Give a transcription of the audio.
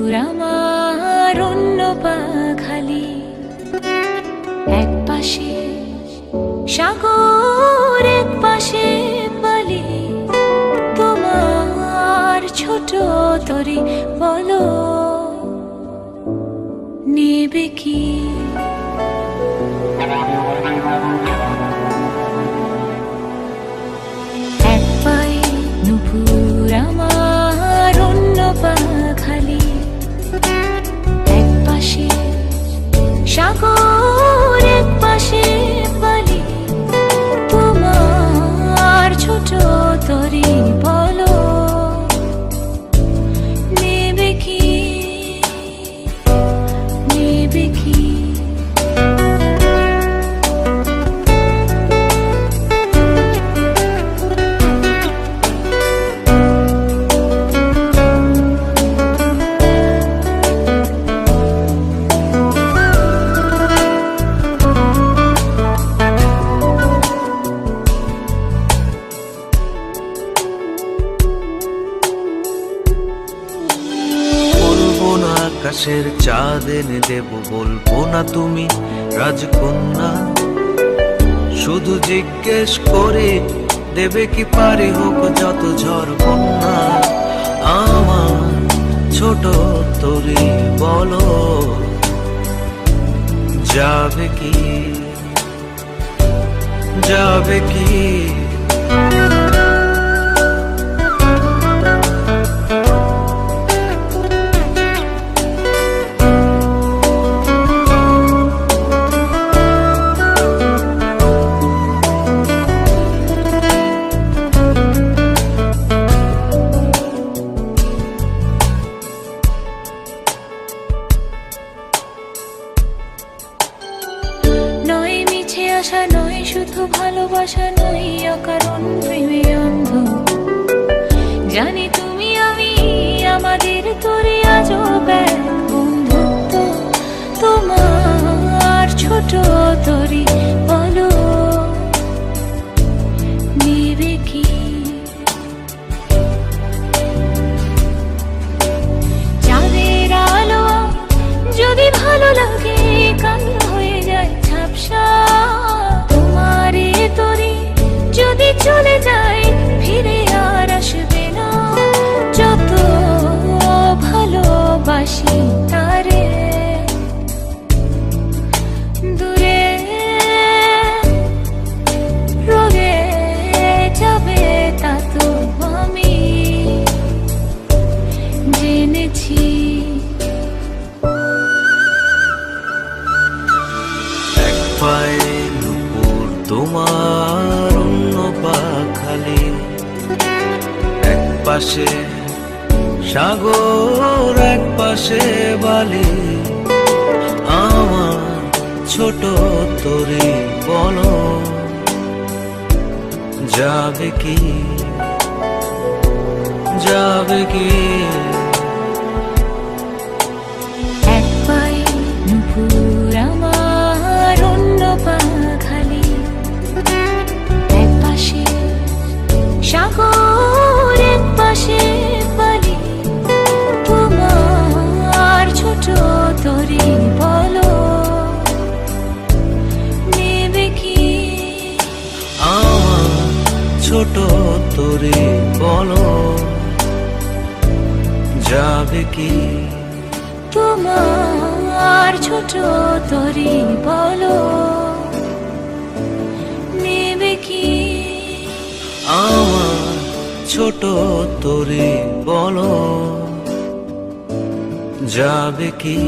সুর আমার অন্য পাখালি। এক পাশে সাগর, এক পাশে বালি। তোমার ছোট তরি বলো, নেবে কি? আকাশের চাঁদ এনে দেব, বলব না তুমি রাজকন্যা। শুধু জিজ্ঞেস করে দেবে কি পারে হোক যত ঝড় বন্যা। আমার ছোট তরি, বলো, যাবে কি? যাবে কি? আসা নয়, শুধু ভালোবাসা নয়, অকারণ প্রেমে অন্ধ। জানি তুমি আমি, আমাদের তোরে আজ বন্ধুত্ব। তোমার ছোট তরি বলো খালি এক পাশে সাগর, এক পাশে বালি। আমার ছোট তরি বলো, যাবে কি? যাবে কি? সাগর পাশে বালি তোমার ছোট তরি বলো নেবে কি? আমার ছোট তরি বলো যাবে কি? তোমার ছোট তরি বলো। ছোট তোরে বলো যাবে কি?